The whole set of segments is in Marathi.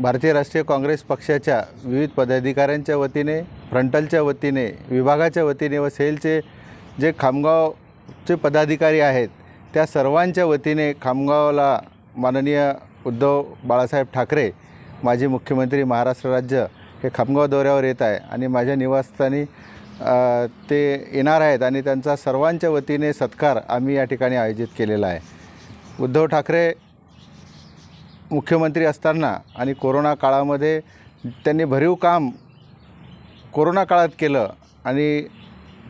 भारतीय राष्ट्रीय काँग्रेस पक्षाच्या विविध पदाधिकाऱ्यांच्या वतीने फ्रंटलच्या वतीने विभागाच्या वतीने व सेलचे जे खामगावचे पदाधिकारी आहेत त्या सर्वांच्या वतीने खामगावला माननीय उद्धव बाळासाहेब ठाकरे माजी मुख्यमंत्री महाराष्ट्र राज्य हे खामगाव दौऱ्यावर येत आहे आणि माझ्या निवासस्थानी ते येणार आहेत आणि त्यांचा सर्वांच्या वतीने सत्कार आम्ही या ठिकाणी आयोजित केलेला आहे. उद्धव ठाकरे मुख्यमंत्री असताना आणि कोरोना काळामध्ये त्यांनी भरीव काम कोरोना काळात केलं आणि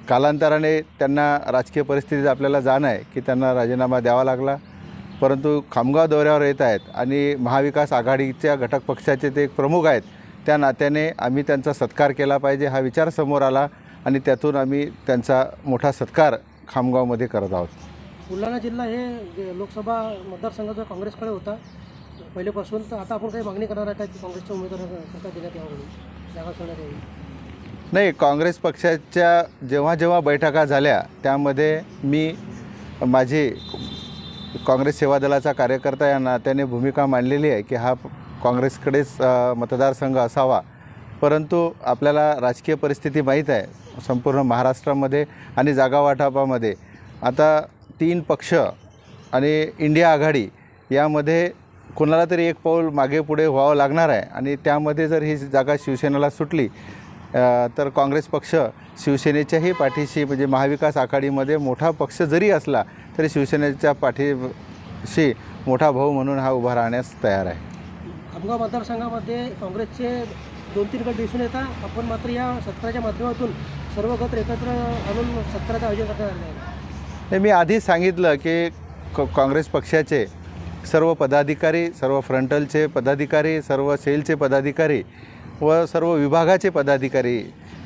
कालांतराने त्यांना राजकीय परिस्थितीत आपल्याला जाण आहे की त्यांना राजीनामा द्यावा लागला. परंतु खामगाव दौऱ्यावर येत आहेत आणि महाविकास आघाडीच्या घटक पक्षाचे ते एक प्रमुख आहेत त्या नात्याने आम्ही त्यांचा सत्कार केला पाहिजे हा विचार समोर आला आणि त्यातून आम्ही त्यांचा मोठा सत्कार खामगावमध्ये करत आहोत. बुलढाणा जिल्हा हे लोकसभा मतदारसंघाचा काँग्रेसकडे होता. पहिलेपासून तर आता आपण काही मागणी करणार आहे का? की काँग्रेसच्या उमेदवारांना देण्यात यावं म्हणून जागा सोडण्यात यावी. नाही काँग्रेस पक्षाच्या जेव्हा जेव्हा बैठका झाल्या त्यामध्ये मी माझी काँग्रेस सेवा दलाचा कार्यकर्ता या नात्याने भूमिका मांडलेली आहे की हा काँग्रेसकडेच मतदारसंघ असावा. परंतु आपल्याला राजकीय परिस्थिती माहीत आहे संपूर्ण महाराष्ट्रामध्ये आणि जागा वाटपामध्ये आता तीन पक्ष आणि इंडिया आघाडी यामध्ये कोणाला तरी एक पाऊल मागे पुढे व्हावं लागणार आहे. आणि त्यामध्ये जर ही जागा शिवसेनेला सुटली तर काँग्रेस पक्ष शिवसेनेच्याही पाठीशी म्हणजे महाविकास आघाडीमध्ये मोठा पक्ष जरी असला तरी शिवसेनेच्या पाठीशी मोठा भाऊ म्हणून हा उभा राहण्यास तयार आहे. खामगाव मतदारसंघामध्ये काँग्रेसचे दोन तीन गट दिसून येतात. आपण मात्र या सत्काराच्या माध्यमातून सर्व गट एकत्र आणून सत्काराचं आयोजन करण्यात आलं आहे. हे मी आधीच सांगितलं की क काँग्रेस पक्षाचे सर्व पदाधिकारी सर्व फ्रंटलचे पदाधिकारी सर्व सेलचे पदाधिकारी व सर्व विभागाचे पदाधिकारी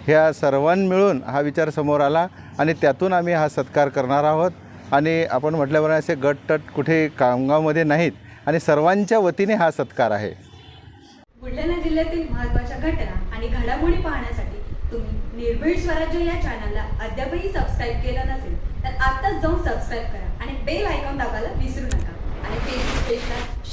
ह्या सर्वां मिळून हा विचार समोर आला आणि त्यातून आम्ही हा सत्कार करणार आहोत. आणि आपण म्हटल्याप्रमाणे असे गटतट कुठे कामगावमध्ये नाहीत आणि सर्वांच्या वतीने हा सत्कार आहे. बुलढाणा जिल्ह्यातील महत्त्वाच्या घटना आणि घडामोडी पाहण्यासाठी तुम्ही निर्भीड स्वराज्य या चॅनलला अद्यापही सबस्क्राईब केलं नसेल तर आत्ताच जाऊन सबस्क्राईब करा आणि बेल आयकॉन दाबायला